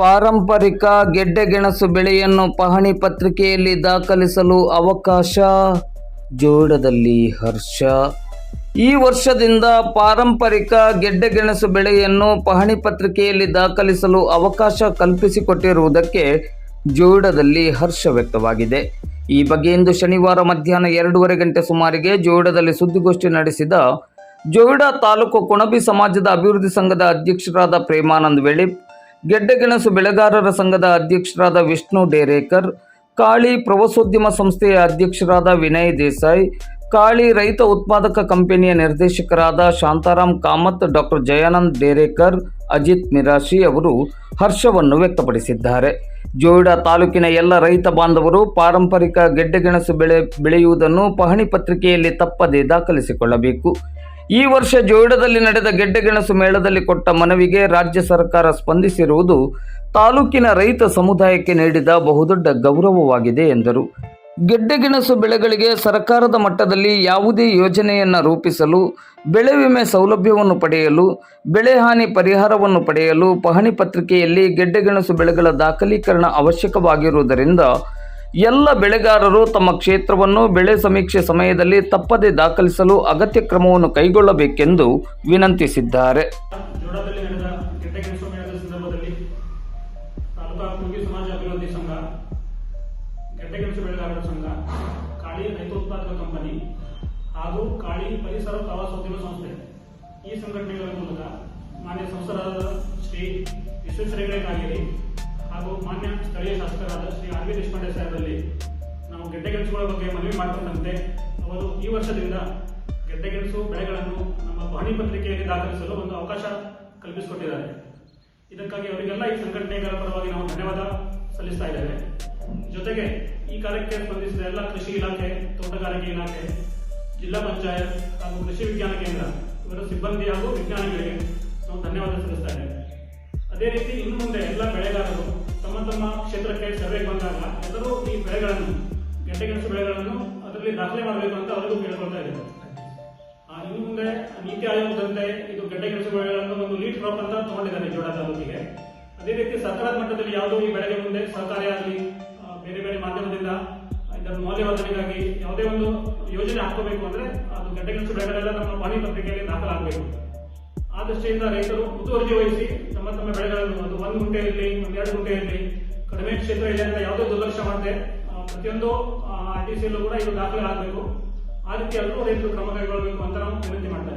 ಪಾರಂಪರಿಕ ಗೆಡ್ಡೆಗೆಣಸು ಬೆಳೆಯನ್ನು ಪಹಣಿ ಪತ್ರಿಕೆಯಲ್ಲಿ ದಾಖಲಿಸಲು ಅವಕಾಶ? ಜೋಡದಲ್ಲಿ ಹರ್ಷ. ಈ ವರ್ಷದಿಂದ ಪಾರಂಪರಿಕ ಗೆಡ್ಡೆಗೆಣಸು ಬೆಳೆಯನ್ನು ಪಹಣಿ ಪತ್ರಿಕೆಯಲ್ಲಿ ದಾಖಲಿಸಲು ಅವಕಾಶ ಕಲ್ಪಿಸಿಕೊಟ್ಟಿರುವುದಕ್ಕೆ ಜೋಡದಲ್ಲಿ ಹರ್ಷ ವ್ಯಕ್ತವಾಗಿದೆ. ಈ ಬಗ್ಗೆ ಇಂದು ಶನಿವಾರ ಮಧ್ಯಾಹ್ನ ಎರಡೂವರೆ ಗಂಟೆ ಸುಮಾರಿಗೆ ಜೋಡದಲ್ಲಿ ಸುದ್ದಿಗೋಷ್ಠಿ ನಡೆಸಿದ ಜೋಯಿಡಾ ತಾಲೂಕು ಕುಣಬಿ ಸಮಾಜದ ಅಭಿವೃದ್ಧಿ ಸಂಘದ ಅಧ್ಯಕ್ಷರಾದ ಪ್ರೇಮಾನಂದ್ ವೆಳಿಪ್ ಗೆಡ್ಡೆಗೆಣಸು ಬೆಳೆಗಾರರ ಸಂಘದ ಅಧ್ಯಕ್ಷರಾದ ವಿಷ್ಣು ಡೇರೇಕರ್, ಕಾಳಿ ಪ್ರವಾಸೋದ್ಯಮ ಸಂಸ್ಥೆಯ ಅಧ್ಯಕ್ಷರಾದ ವಿನಯ್ ದೇಸಾಯಿ, ಕಾಳಿ ರೈತ ಉತ್ಪಾದಕ ಕಂಪನಿಯ ನಿರ್ದೇಶಕರಾದ ಶಾಂತಾರಾಮ್ ಕಾಮತ್ ಡಾಕ್ಟರ್ ಜಯಾನಂದ್ ಡೇರೇಕರ್, ಅಜಿತ್ ಮಿರಾಶಿ ಅವರು ಹರ್ಷವನ್ನು ವ್ಯಕ್ತಪಡಿಸಿದ್ದಾರೆ. ಜೋಯಿಡಾ ತಾಲೂಕಿನ ಎಲ್ಲ ರೈತ ಬಾಂಧವರು ಪಾರಂಪರಿಕ ಗೆಡ್ಡೆಗೆಣಸು ಬೆಳೆ ಬೆಳೆಯುವುದನ್ನು ಪಹಣಿ ಪತ್ರಿಕೆಯಲ್ಲಿ ತಪ್ಪದೆ ದಾಖಲಿಸಿಕೊಳ್ಳಬೇಕು. ಈ ವರ್ಷ ಜೋಯಿಡದಲ್ಲಿ ನಡೆದ ಗೆಡ್ಡೆಗೆಣಸು ಮೇಳದಲ್ಲಿ ಕೊಟ್ಟ ಮನವಿಗೆ ರಾಜ್ಯ ಸರ್ಕಾರ ಸ್ಪಂದಿಸಿರುವುದು ತಾಲೂಕಿನ ರೈತ ಸಮುದಾಯಕ್ಕೆ ನೀಡಿದ ಬಹುದೊಡ್ಡ ಗೌರವವಾಗಿದೆ ಎಂದರು. ಗೆಡ್ಡೆಗೆಣಸು ಬೆಳೆಗಳಿಗೆ ಸರ್ಕಾರದ ಮಟ್ಟದಲ್ಲಿ ಯಾವುದೇ ಯೋಜನೆಯನ್ನು ರೂಪಿಸಲು, ಬೆಳೆ ವಿಮೆ ಸೌಲಭ್ಯವನ್ನು ಪಡೆಯಲು, ಬೆಳೆ ಹಾನಿ ಪರಿಹಾರವನ್ನು ಪಡೆಯಲು ಪಹಣಿ ಪತ್ರಿಕೆಯಲ್ಲಿ ಗೆಡ್ಡೆಗೆಣಸು ಬೆಳೆಗಳ ದಾಖಲೀಕರಣ ಅವಶ್ಯಕವಾಗಿರುವುದರಿಂದ ಎಲ್ಲ ಬೆಳೆಗಾರರು ತಮ್ಮ ಕ್ಷೇತ್ರವನ್ನು ಬೆಳೆ ಸಮೀಕ್ಷೆ ಸಮಯದಲ್ಲಿ ತಪ್ಪದೆ ದಾಖಲಿಸಲು ಅಗತ್ಯ ಕ್ರಮವನ್ನು ಕೈಗೊಳ್ಳಬೇಕೆಂದು ವಿನಂತಿಸಿದ್ದಾರೆ. ಹಾಗೂ ಕಾಳಿ ಪರಿಸರ ಸಂಸ್ಥೆ. ಈ ಸಂಘಟನೆಗಳ ಮೂಲಕ ಮಾನ್ಯ ಸಂಸದರಾದ ಶ್ರೀ ವಿಶ್ವೇಶ್ವರಯ್ಯ ಕಾಗೇರಿ ಹಾಗೂ ಮಾನ್ಯ ಸ್ಥಳೀಯ ಶಾಸಕರಾದ ಶ್ರೀ ಆರ್ ವಿ ದೇಶಪಾಂಡೆ ಸಾಹೇಬರಲ್ಲಿ ನಾವು ಗೆಡ್ಡೆಗೆಣಸುಗಳ ಬಗ್ಗೆ ಮನವಿ ಮಾಡಿಕೊಂಡಂತೆ. ಅವರು ಈ ವರ್ಷದಿಂದ ಗೆಡ್ಡೆಗೆಣಸು ಬೆಳೆಗಳನ್ನು ನಮ್ಮ ಬಾಣಿ ಪತ್ರಿಕೆಯಲ್ಲಿ ದಾಖಲಿಸಲು ಒಂದು ಅವಕಾಶ ಕಲ್ಪಿಸಿಕೊಟ್ಟಿದ್ದಾರೆ. ಇದಕ್ಕಾಗಿ ಅವರಿಗೆಲ್ಲ ಈ ಸಂಘಟನೆಗಳ ಪರವಾಗಿ ನಾವು ಧನ್ಯವಾದ ಸಲ್ಲಿಸ್ತಾ ಇದ್ದೇವೆ. ಜೊತೆಗೆ ಈ ಕಾರ್ಯಕ್ಕೆ ಸ್ಪಂದಿಸಿದ ಎಲ್ಲ ಕೃಷಿ ಇಲಾಖೆ, ತೋಟಗಾರಿಕೆ ಇಲಾಖೆ, ಜಿಲ್ಲಾ ಪಂಚಾಯತ್ ಹಾಗೂ ಕೃಷಿ ವಿಜ್ಞಾನ ಕೇಂದ್ರ, ಇವರ ಸಿಬ್ಬಂದಿ ಹಾಗೂ ವಿಜ್ಞಾನಿಗಳಿಗೆ ನಾವು ಧನ್ಯವಾದ ಸಲ್ಲಿಸ್ತಾ ಇದ್ದೇವೆ. ಅದೇ ರೀತಿ ಇನ್ನು ಮುಂದೆ ಎಲ್ಲ ಬೆಳೆಗಾರರು ತಮ್ಮ ತಮ್ಮ ಕ್ಷೇತ್ರಕ್ಕೆ ಸರ್ವೆಗೆ ಬಂದಾಗ ಎಲ್ಲರೂ ಈ ಬೆಳೆಗಳನ್ನು ಗೆಡ್ಡೆಗೆಣಸು ಬೆಳೆಗಳನ್ನು ಅದರಲ್ಲಿ ದಾಖಲೆ ಮಾಡಬೇಕು ಅಂತ ಅವರಿಗೂ ಕೇಳ್ಕೊಳ್ತಾ ಇದ್ದಾರೆ ಇನ್ನು ಮುಂದೆ ನೀತಿ ಆಯೋಗದಂತೆ ಇದು ಗೆಡ್ಡೆಗೆಣಸು ಬೆಳೆಗಳನ್ನು ಒಂದು ಲೀಡ್ ಕ್ರಾಪ್ ಅಂತ ತಗೊಂಡಿದ್ದಾರೆ ಜೋಡ ತಾಲೂಕಿಗೆ. ಅದೇ ರೀತಿ ಸರ್ಕಾರದ ಮಟ್ಟದಲ್ಲಿ ಯಾವುದೋ ಈ ಬೆಳೆಗೆ ಮುಂದೆ ಸಹಕಾರಿಯಾಗಲಿ ಆಗಲಿ ಬೇರೆ ಬೇರೆ ಮಾಧ್ಯಮದಿಂದ ಇದರ ಮೌಲ್ಯವರ್ಧನೆಗಾಗಿ ಯಾವುದೇ ಒಂದು ಯೋಜನೆ ಹಾಕೋಬೇಕು ಅಂದ್ರೆ ಅದು ಗೆಡ್ಡೆಗೆಣಸು ಬೆಳೆಗಳೆಲ್ಲ ನಮ್ಮ ವಾಣಿ ಪತ್ರಿಕೆಯಲ್ಲಿ ದಾಖಲಾಗಬೇಕು. ಆ ದೃಷ್ಟಿಯಿಂದ ರೈತರು ಮುತುವರ್ಜಿ ವಹಿಸಿ ತಮ್ಮ ತಮ್ಮ ಬೆಳೆಗಳನ್ನು ಅದು ಒಂದು ಗುಂಟೆ ಇರಲಿ ಒಂದೆರಡು ಗುಂಟೆ ಇರಲಿ ಕಡಿಮೆ ಕ್ಷೇತ್ರ ಇದೆ ಅಂತ ಯಾವುದೇ ದುರ್ಲಕ್ಷ ಮಾಡದೆ ಪ್ರತಿಯೊಂದು ಆರ್ ಟಿ ಸಿಯಲ್ಲೂ ಕೂಡ ಇದು ದಾಖಲೆ ಆಗಬೇಕು. ಆ ರೀತಿ ಎಲ್ಲರೂ ರೈತರು ಕ್ರಮ ಕೈಗೊಳ್ಳಬೇಕು ಅಂತ ನಾವು ವಿನಂತಿ ಮಾಡ್ತಾ